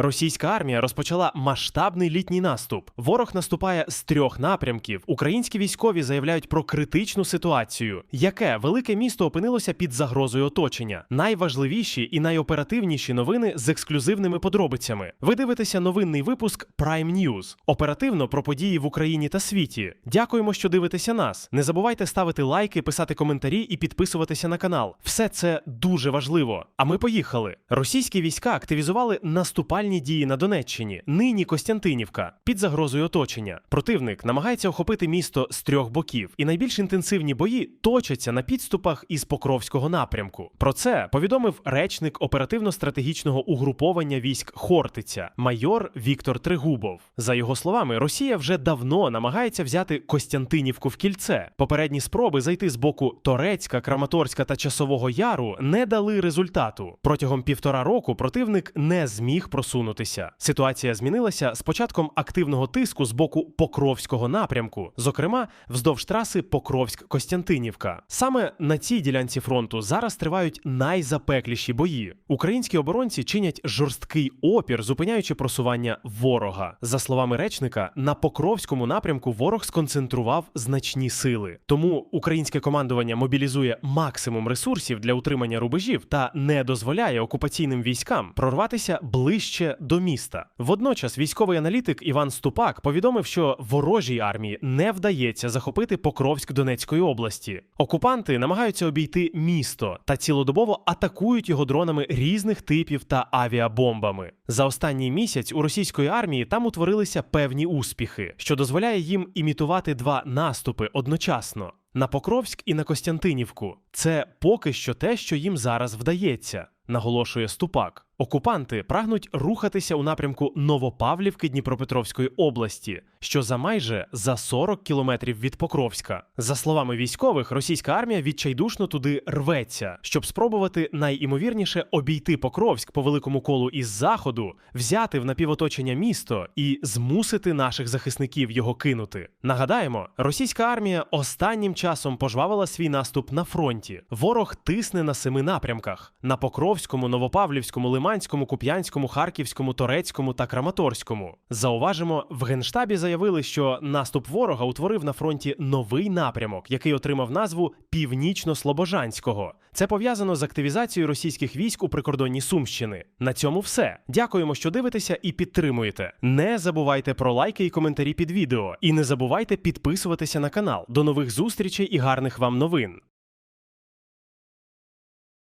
Російська армія розпочала масштабний літній наступ. Ворог наступає з трьох напрямків. Українські військові заявляють про критичну ситуацію, яке велике місто опинилося під загрозою оточення. Найважливіші і найоперативніші новини з ексклюзивними подробицями. Ви дивитеся новинний випуск Prime News. Оперативно про події в Україні та світі. Дякуємо, що дивитеся нас. Не забувайте ставити лайки, писати коментарі і підписуватися на канал. Все це дуже важливо. А ми поїхали. Російські війська активізували наступальні дії на Донеччині. Нині Костянтинівка під загрозою оточення. Противник намагається охопити місто з трьох боків, і найбільш інтенсивні бої точаться на підступах із Покровського напрямку. Про це повідомив речник оперативно-стратегічного угруповання військ Хортиця, майор Віктор Тригубов. За його словами, Росія вже давно намагається взяти Костянтинівку в кільце. Попередні спроби зайти з боку Торецька, Краматорська та Часового Яру не дали результату. Протягом півтора року противник не зміг просунутися. Ситуація змінилася з початком активного тиску з боку Покровського напрямку, зокрема вздовж траси Покровськ-Костянтинівка. Саме на цій ділянці фронту зараз тривають найзапекліші бої. Українські оборонці чинять жорсткий опір, зупиняючи просування ворога. За словами речника, на Покровському напрямку ворог сконцентрував значні сили. Тому українське командування мобілізує максимум ресурсів для утримання рубежів та не дозволяє окупаційним військам прорватися ближче до міста. Водночас військовий аналітик Іван Ступак повідомив, що ворожій армії не вдається захопити Покровськ Донецької області. Окупанти намагаються обійти місто та цілодобово атакують його дронами різних типів та авіабомбами. За останній місяць у російської армії там утворилися певні успіхи, що дозволяє їм імітувати два наступи одночасно. На Покровськ і на Костянтинівку це поки що те, що їм зараз вдається, наголошує Ступак. Окупанти прагнуть рухатися у напрямку Новопавлівки Дніпропетровської області, що за майже за 40 кілометрів від Покровська. За словами військових, російська армія відчайдушно туди рветься, щоб спробувати найімовірніше обійти Покровськ по великому колу із заходу, взяти в напівоточення місто і змусити наших захисників його кинути. Нагадаємо, російська армія останнім часом пожвавила свій наступ на фронті. Ворог тисне на семи напрямках: на Покровському, Новопавлівському, Лиманському, Куп'янському, Харківському, Торецькому та Краматорському. Зауважимо, в генштабі заявили, що наступ ворога утворив на фронті новий напрямок, який отримав назву Північно-Слобожанського. Це пов'язано з активізацією російських військ у прикордонні Сумщини. На цьому все. Дякуємо, що дивитеся і підтримуєте. Не забувайте про лайки і коментарі під відео. І не забувайте підписуватися на канал. До нових зустрічей і гарних вам новин.